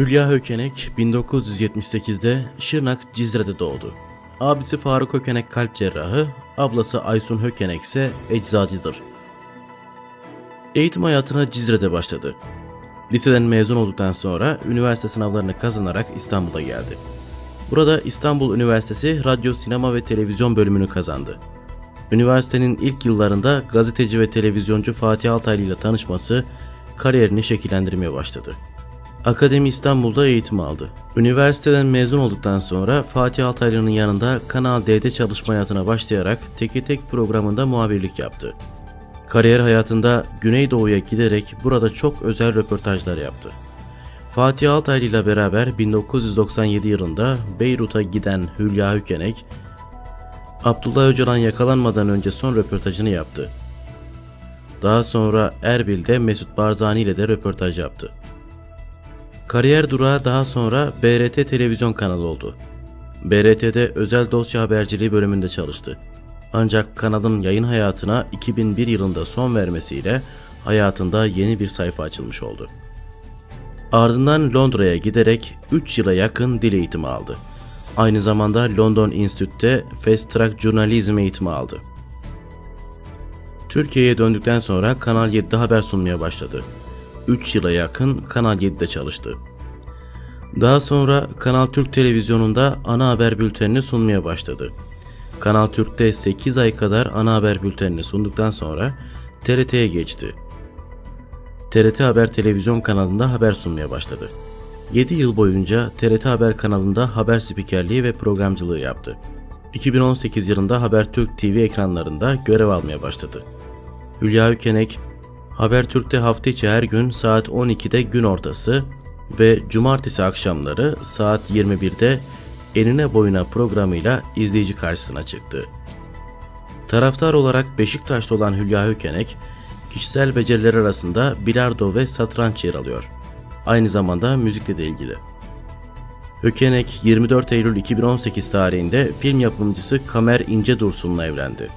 Hülya Hökenek 1978'de Şırnak Cizre'de doğdu. Abisi Faruk Hökenek kalp cerrahı, ablası Aysun Hökenek ise eczacıdır. Eğitim hayatına Cizre'de başladı. Liseden mezun olduktan sonra üniversite sınavlarını kazanarak İstanbul'a geldi. Burada İstanbul Üniversitesi Radyo, Sinema ve Televizyon bölümünü kazandı. Üniversitenin ilk yıllarında gazeteci ve televizyoncu Fatih Altaylı ile tanışması kariyerini şekillendirmeye başladı. Akademi İstanbul'da eğitim aldı. Üniversiteden mezun olduktan sonra Fatih Altaylı'nın yanında Kanal D'de çalışma hayatına başlayarak Teki Tek programında muhabirlik yaptı. Kariyer hayatında Güneydoğu'ya giderek burada çok özel röportajlar yaptı. Fatih Altaylı ile beraber 1997 yılında Beyrut'a giden Hülya Hükenek, Abdullah Öcalan yakalanmadan önce son röportajını yaptı. Daha sonra Erbil'de Mesut Barzani ile de röportaj yaptı. Kariyer durağı daha sonra BRT televizyon kanalı oldu. BRT'de özel dosya haberciliği bölümünde çalıştı. Ancak kanalın yayın hayatına 2001 yılında son vermesiyle hayatında yeni bir sayfa açılmış oldu. Ardından Londra'ya giderek 3 yıla yakın dil eğitimi aldı. Aynı zamanda London Institute'te Fast Track Journalism eğitimi aldı. Türkiye'ye döndükten sonra Kanal 7'de haber sunmaya başladı. 3 yıla yakın Kanal 7'de çalıştı. Daha sonra Kanal Türk televizyonunda ana haber bültenini sunmaya başladı. Kanal Türk'te 8 ay kadar ana haber bültenini sunduktan sonra TRT'ye geçti. TRT Haber televizyon kanalında haber sunmaya başladı. 7 yıl boyunca TRT Haber kanalında haber spikerliği ve programcılığı yaptı. 2018 yılında Habertürk TV ekranlarında görev almaya başladı. Hülya Ükenek, Habertürk'te hafta içi her gün saat 12'de gün ortası ve cumartesi akşamları saat 21'de Enine Boyuna programıyla izleyici karşısına çıktı. Taraftar olarak Beşiktaş'ta olan Hülya Hökenek, kişisel beceriler arasında bilardo ve satranç yer alıyor. Aynı zamanda müzikle de ilgili. Hökenek 24 Eylül 2018 tarihinde film yapımcısı Kamer İnce Dursun'la evlendi.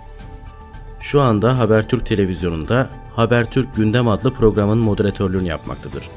Şu anda Habertürk televizyonunda Habertürk Gündem adlı programın moderatörlüğünü yapmaktadır.